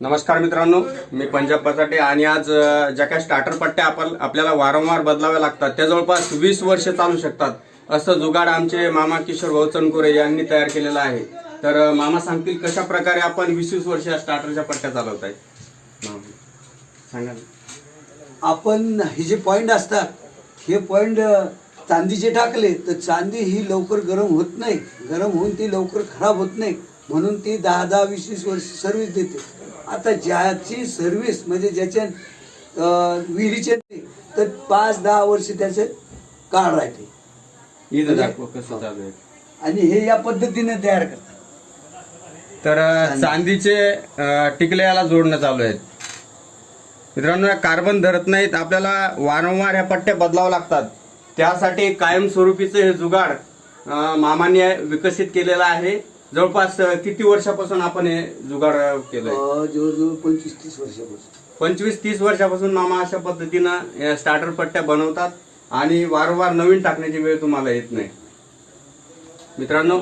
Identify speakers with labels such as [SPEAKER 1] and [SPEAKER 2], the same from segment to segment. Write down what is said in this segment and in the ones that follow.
[SPEAKER 1] नमस्कार मित्रांनो मी पंजाब पसाटे आणि आज ज्या काही स्टार्टर पट्ट्या आपण आपल्याला वारंवार बदलाव्या लागतात त्या जवळपास वीस वर्ष चालू शकतात. असं जुगाड आमचे मामा किशोर भाऊ यांनी तयार केलेलं आहे. तर मामा सांगतील कशा प्रकारे आपण वीस वीस वर्ष स्टार्टरच्या पट्ट्या चालवत आहे सांगा
[SPEAKER 2] आपण हे जे पॉईंट असतात हे पॉईंट चांदीचे टाकले तर चांदी ही लवकर गरम होत नाही. गरम होऊन ती लवकर खराब होत नाही. म्हणून ती दहा दहा वीस वीस वर्ष सर्व्हिस देते. आता ज्याची सर्व्हिस म्हणजे ज्याच्या विहिरीचे तर पाच दहा वर्ष त्याचे काळ राहते.
[SPEAKER 1] आहे.
[SPEAKER 2] आणि हे या पद्धतीने तयार करतात.
[SPEAKER 1] तर चांदीचे टिकले याला जोडणं चालू आहेत. मित्रांनो या कार्बन धरत नाहीत आपल्याला वारंवार ह्या पट्ट्या बदलावं लागतात. त्यासाठी कायमस्वरूपीचं हे जुगाड मामाने विकसित केलेलं आहे. जवळपास किती वर्षापासून आपण हे जुगाड केलंय?
[SPEAKER 2] अं, जवळजवळ पंचवीस तीस वर्षापासून.
[SPEAKER 1] पंचवीस तीस वर्षापासून मामा अशा पद्धतीनं या स्टार्टर पट्ट्या बनवतात आणि वारंवार नवीन टाकण्याची वेळ तुम्हाला येत नाही. मित्रांनो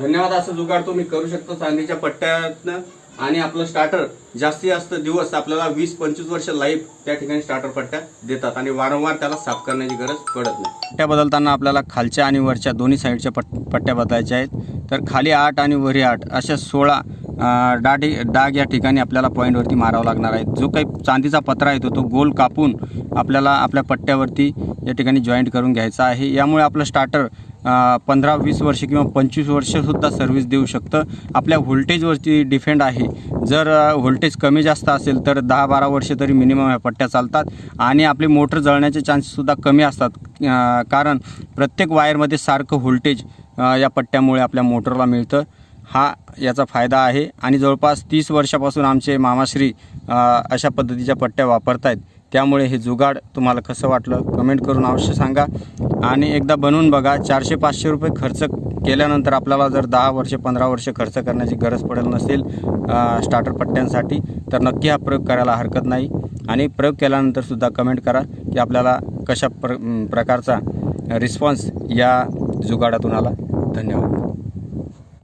[SPEAKER 1] धन्यवाद. असं जुगाड तुम्ही करू शकता चांदीच्या पट्ट्यातनं. आणि आपलं स्टार्टर जास्तीत जास्त दिवस आपल्याला वीस पंचवीस वर्ष लाईफ त्या ठिकाणी स्टार्टर पट्ट्या देतात आणि वारंवार त्याला साफ करण्याची गरज पडत नाही. पट्ट्या बदलताना आपल्याला खालच्या आणि वरच्या दोन्ही साईडच्या पट पट्ट्या बदलायच्या आहेत. तर खाली आठ आणि वरी आठ अशा सोळा अं, डाग डाग या ठिकाणी आपल्याला पॉईंटवरती मारावा लागणार आहे. जो काही चांदीचा पत्रा येतो तो गोल कापून आपल्याला आपल्या पट्ट्यावरती या ठिकाणी जॉईंट करून घ्यायचा आहे. यामुळे आपलं स्टार्टर पंधरा वीस वर्ष किंवा पंचवीस वर्षसुद्धा सर्व्हिस देऊ शकतं. आपल्या व्होल्टेजवरती डिफेंड आहे. जर व्होल्टेज कमी जास्त असेल तर दहा बारा वर्ष तरी मिनिमम ह्या पट्ट्या चालतात. आणि आपली मोटर जळण्याचे चान्सेससुद्धा कमी असतात. कारण प्रत्येक वायरमध्ये सारखं व्होल्टेज या पट्ट्यामुळे आपल्या मोटरला मिळतं. हा याचा फायदा आहे. आणि जवळपास तीस वर्षापासून आमचे मामाश्री अशा पद्धतीच्या पट्ट्या वापरत आहेत त्यामुळे हे जुगाड तुम्हाला कसं वाटलं कमेंट करून अवश्य सांगा. आणि एकदा बनवून बघा चारशे पाचशे रुपये खर्च केल्यानंतर आपल्याला जर दहा वर्ष पंधरा वर्ष खर्च करण्याची गरज पडेल नसेल स्टार्टर पट्ट्यांसाठी तर नक्की हा प्रयोग करायला हरकत नाही. आणि प्रयोग केल्यानंतरसुद्धा कमेंट करा की आपल्याला कशा प्र प्रकारचा रिस्पॉन्स या जुगाडातून आला. धन्यवाद.